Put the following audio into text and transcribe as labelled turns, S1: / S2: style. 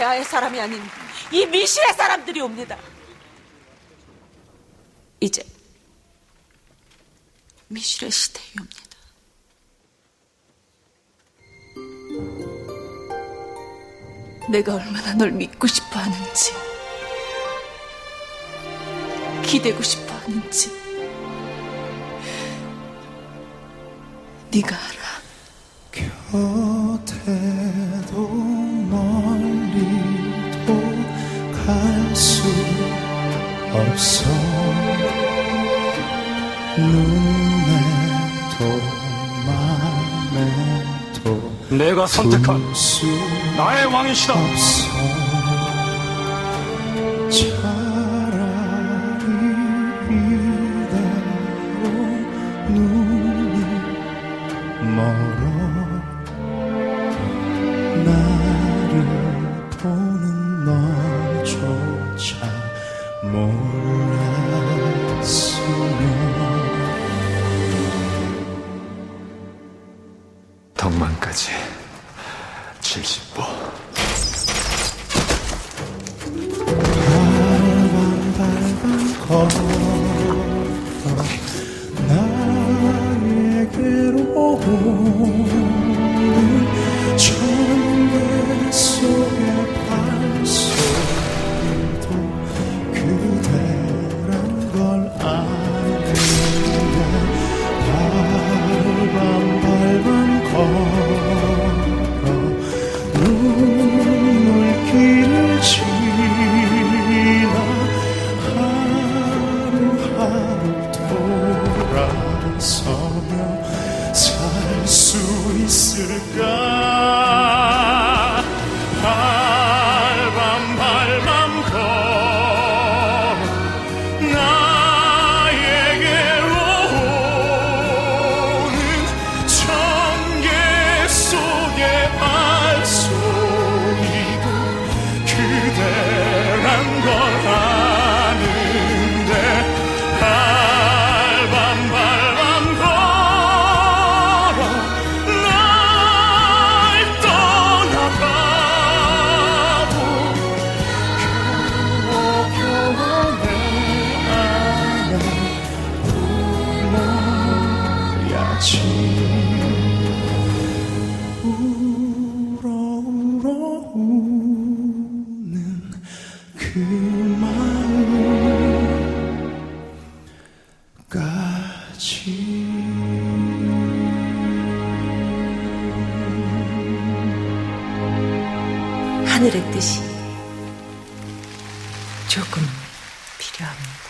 S1: 폐하의 사람이 아닌 이 미실의 사람들이 옵니다. 이제 미실의 시대이옵니다. 내가 얼마나 널 믿고 싶어 하는지, 기대고 싶어 하는지, 네가 알아.
S2: 곁에도 없어. 눈에도 맘에도
S3: 내가 선택한
S2: 수
S3: 나의 왕이시다.
S2: 없어. 차라리 이대로 눈이 멀어
S3: 덕만까지 70보.
S2: 서며 살 수 있을까 우는 그 마음까지
S1: 하늘의 뜻이 조금 필요합니다.